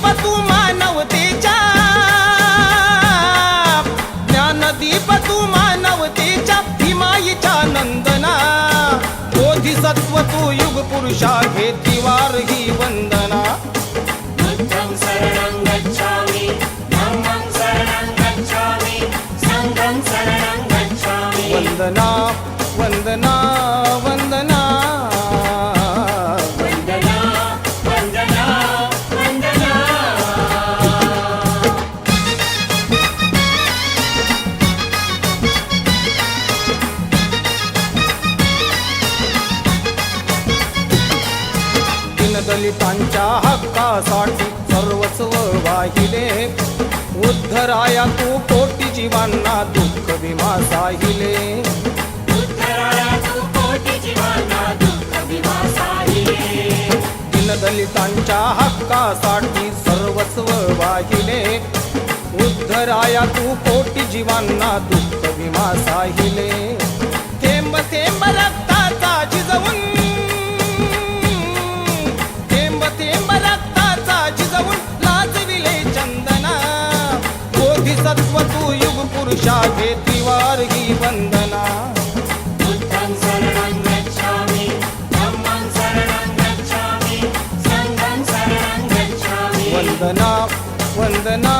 दीप तू मानवतेच्या ज्ञान दीप तू मानवतेच्या भीमाईच्या नंदना बोधिसत्व तू युग पुरुषा घेती वार ही वंदना वंदना दलितांच्या हक्कासाठी सर्वस्व वाहिले. उद्धराया तू कोटी जीवांना दुःख विमा साहिले. दलितांच्या हक्कासाठी सर्वस्व वाहिले. उद्धराया तू कोटी जीवांना दुःख विमा साहिले. थेंब थेंब रक्त लागे तिवारगी वंदना बुद्धं शरणं गच्छामि धम्मं शरणं गच्छामि संघं शरणं गच्छामि वंदना वंदना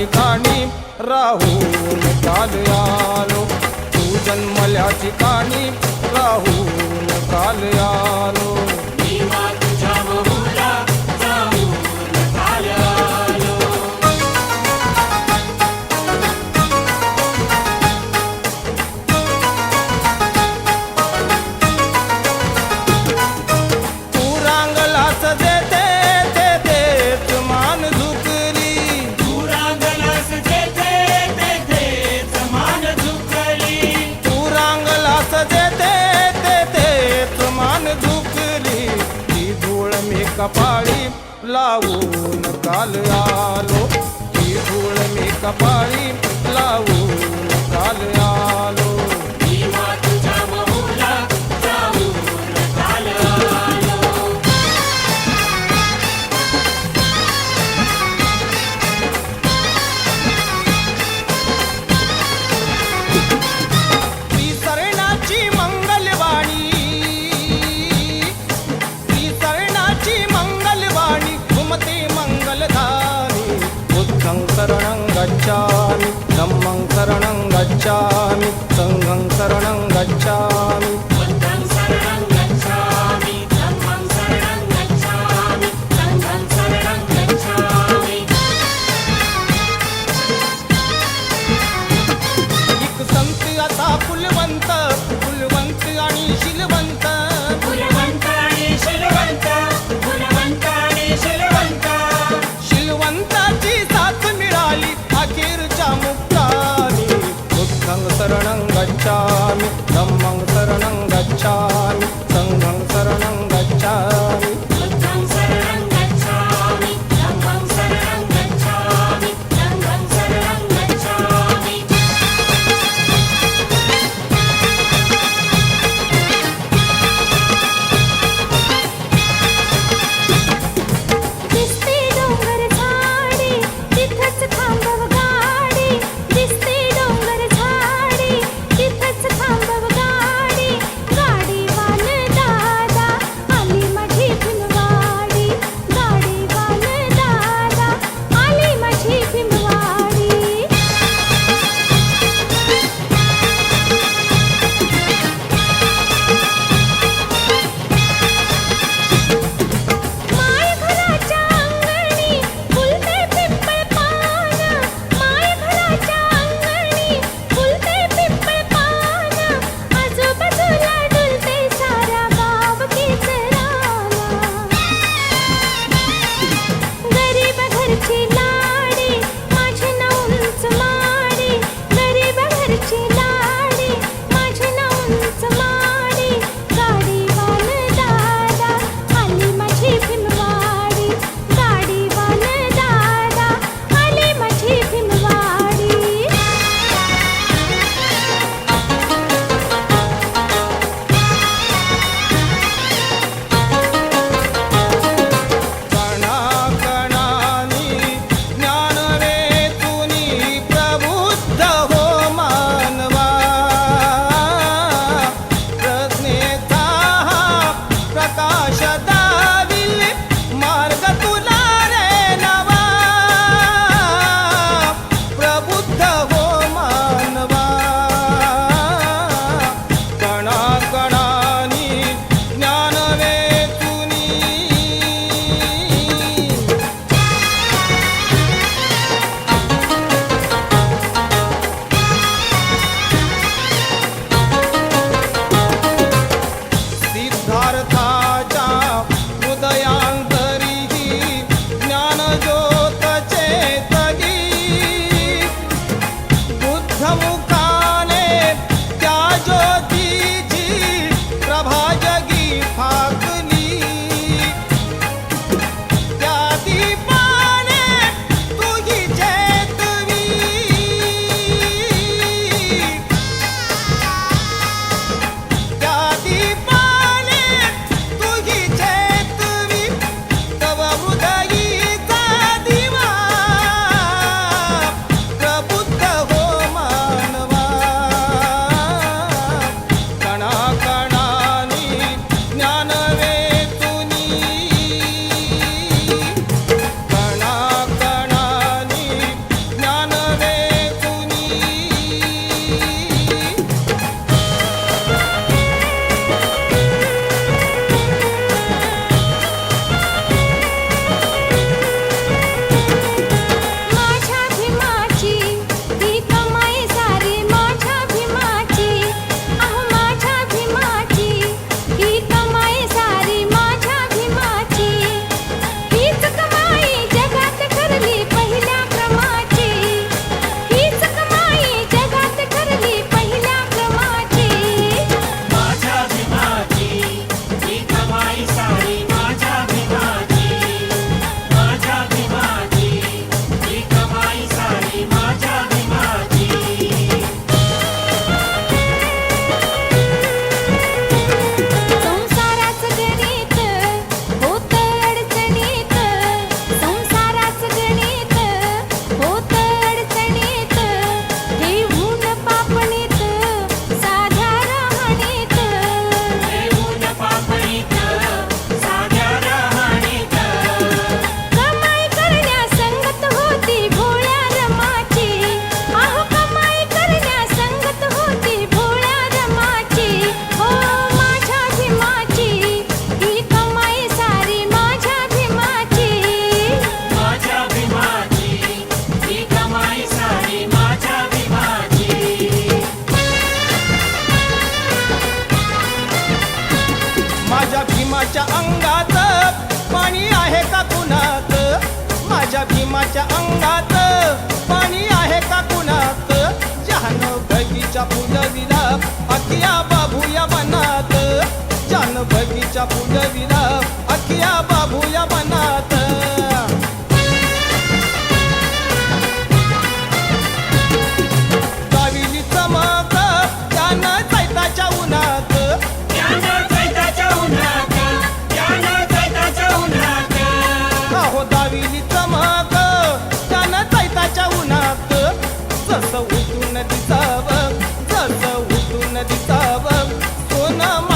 ठिकाणी राहून चाल आलो. तू जन्मल्या ठिकाणी Taparim పులివంతా माझ्या भीमाच्या अंगात पाणी आहे का कुणात? माझ्या भीमाच्या अंगात पाणी आहे का कुणात? जान भगीच्या फुलविला अखिया बाबूया मनात जान भगीच्या फुलविला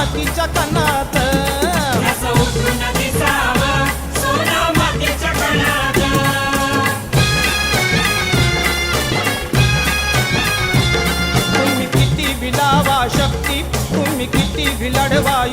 मातीच्या कणात. तुम्ही किती विलावा शक्ती तुम्ही किती विलढवा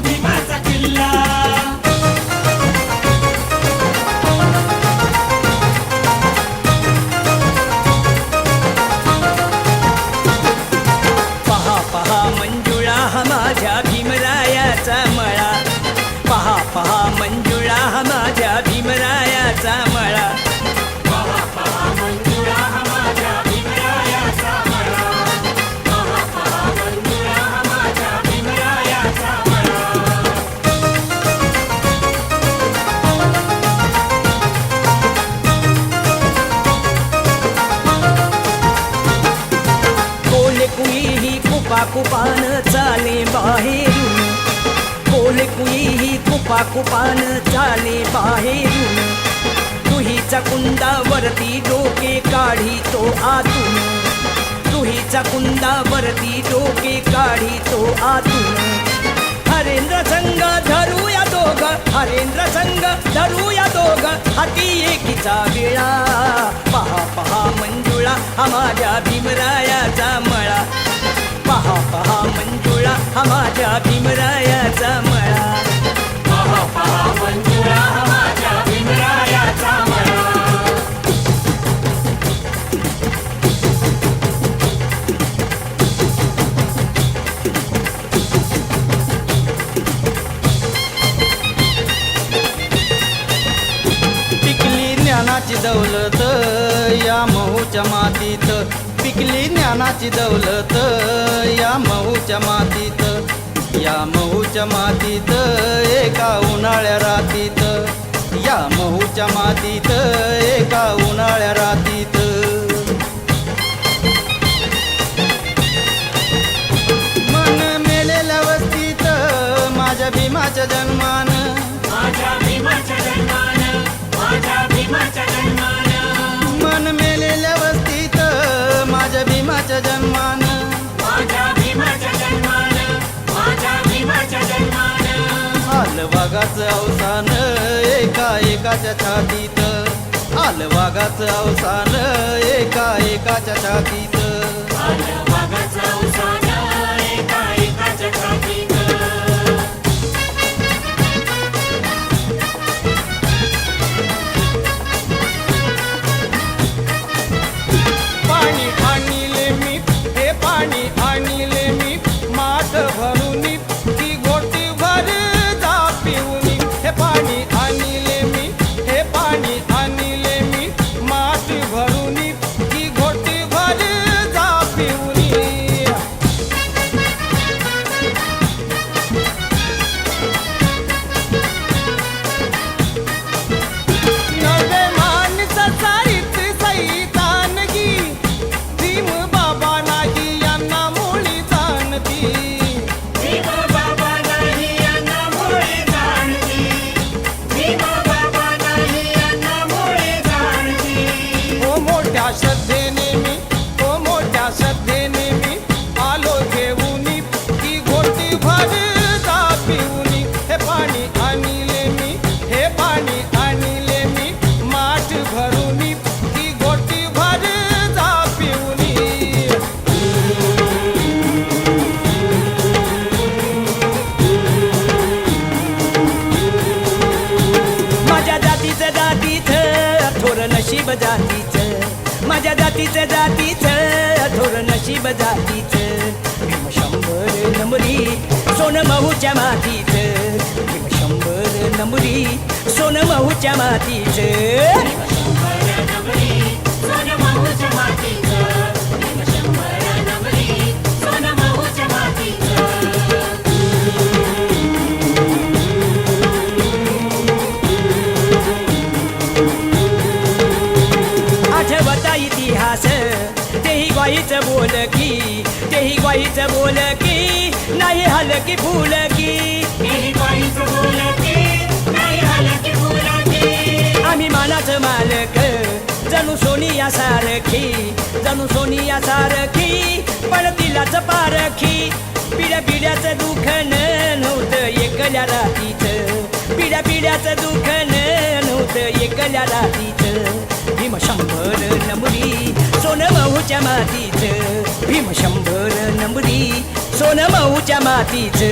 भीमाचा किल्ला. पहा पहा मंजुळा हा माझ्या भीमरायाचा मळा. पहा पहा मंजुळा हा माझ्या भीमरायाचा मळा. कुईही कुपा चाले बाहेरून. तुहीचा कुंदावरती डोके काढी तो आतून. तुहीचा कुंदावरती डोके काढी तो आतून. हरेंद्र संघ धरूया दोघ हरेंद्र संघ धरूया दोघ. हाती एकीचा वेळा पहा पहा मंजुळा हा माझ्या भीमरायाचा मळा. पहा पहा मंजुळा हा माझ्या भीमरायाचा मळा. महूच्या मातीत पिकली ज्ञानाची दौलत. या महूच्या मातीत या महूच्या मातीत एका उन्हाळ्या रातीत. या महूच्या मातीत एका उन्हाळ्या रातीत. मन मेलेल्या वस्तीत माझ्या भीमाच्या जन्मान आल वाघाचं अवसान एका एकाच्या छातीत. आल वाघाचं अवसान एका एकाच्या छातीत. जातीच जातीच थोर नशीब जातीच. भीम शंभर नंबरी सोन महूच्या मातीच. भीम शंभर नंबरी सोन महूच्या मातीच. ग्वाहीचं बोल की तेही ग्वाहीचं बोल की नाही हलकी फुल की. तेही बाईचं बोलते नाही हलकी बोलते आम्ही मानाचं मालक जणू सोनिया सारखी जणू सोनिया सारखी पण तिलाच पारखी. पिढ्या पिढ्याचं दुःख नव्हतं एकल्या रातीचं. पिढ्या पिढ्याचं दुःख नव्हतं एकल्या रातीचं. भीम शंभर नंबरी सोन माऊच्या मातीच. भीम शंभर नंबरी सोन माऊच्या मातीच.